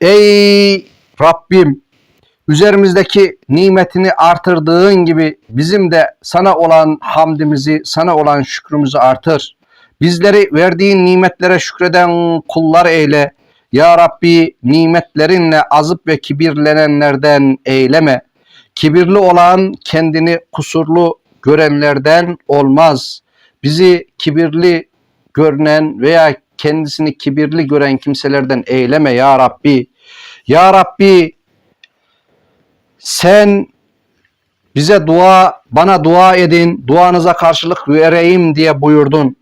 Ey Rabbim üzerimizdeki nimetini artırdığın gibi bizim de sana olan hamdimizi, sana olan şükrümüzü artır. Bizleri verdiğin nimetlere şükreden kullar eyle. Ya Rabbi nimetlerinle azıp ve kibirlenenlerden eyleme. Kibirli olan kendini kusurlu görenlerden olmaz. Bizi kibirli görünen veya kendisini kibirli gören kimselerden eyleme ya Rabbi. Ya Rabbi sen bize dua, bana dua edin, duanıza karşılık vereyim diye buyurdun.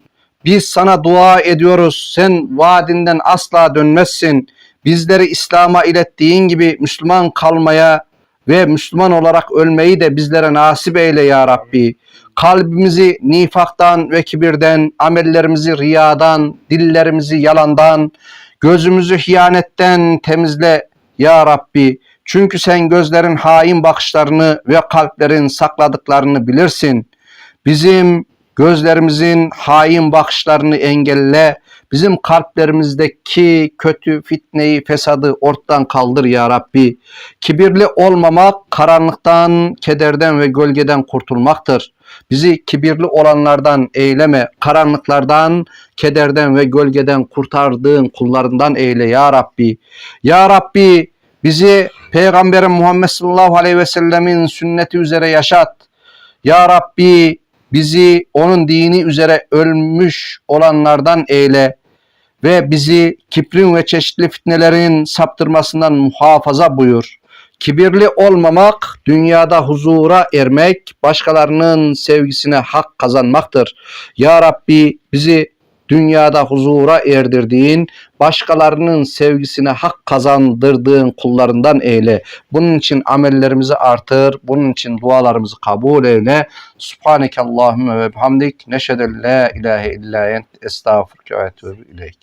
Biz sana dua ediyoruz. Sen vaadinden asla dönmezsin. Bizleri İslam'a ilettiğin gibi Müslüman kalmaya ve Müslüman olarak ölmeyi de bizlere nasip eyle ya Rabbi. Kalbimizi nifaktan ve kibirden, amellerimizi riyadan, dillerimizi yalandan, gözümüzü hiyanetten temizle ya Rabbi. Çünkü sen gözlerin hain bakışlarını ve kalplerin sakladıklarını bilirsin. Bizim gözlerimizin hain bakışlarını engelle. Bizim kalplerimizdeki kötü fitneyi, fesadı ortadan kaldır ya Rabbi. Kibirli olmamak karanlıktan, kederden ve gölgeden kurtulmaktır. Bizi kibirli olanlardan eyleme, karanlıklardan, kederden ve gölgeden kurtardığın kullarından eyle ya Rabbi. Ya Rabbi bizi Peygamberin Muhammed sallallahu aleyhi ve sellemin sünneti üzere yaşat. Ya Rabbi bizi onun dini üzere ölmüş olanlardan eyle ve bizi kibrin ve çeşitli fitnelerin saptırmasından muhafaza buyur. Kibirli olmamak, dünyada huzura ermek, başkalarının sevgisine hak kazanmaktır. Ya Rabbi bizi dünyada huzura erdirdiğin, başkalarının sevgisine hak kazandırdığın kullarından eyle. Bunun için amellerimizi artır, bunun için dualarımızı kabul eyle. Subhaneke Allahümme ve bihamdik. Neşheden la ilahe illa ent. Estağfurke ve etûbü ileyk.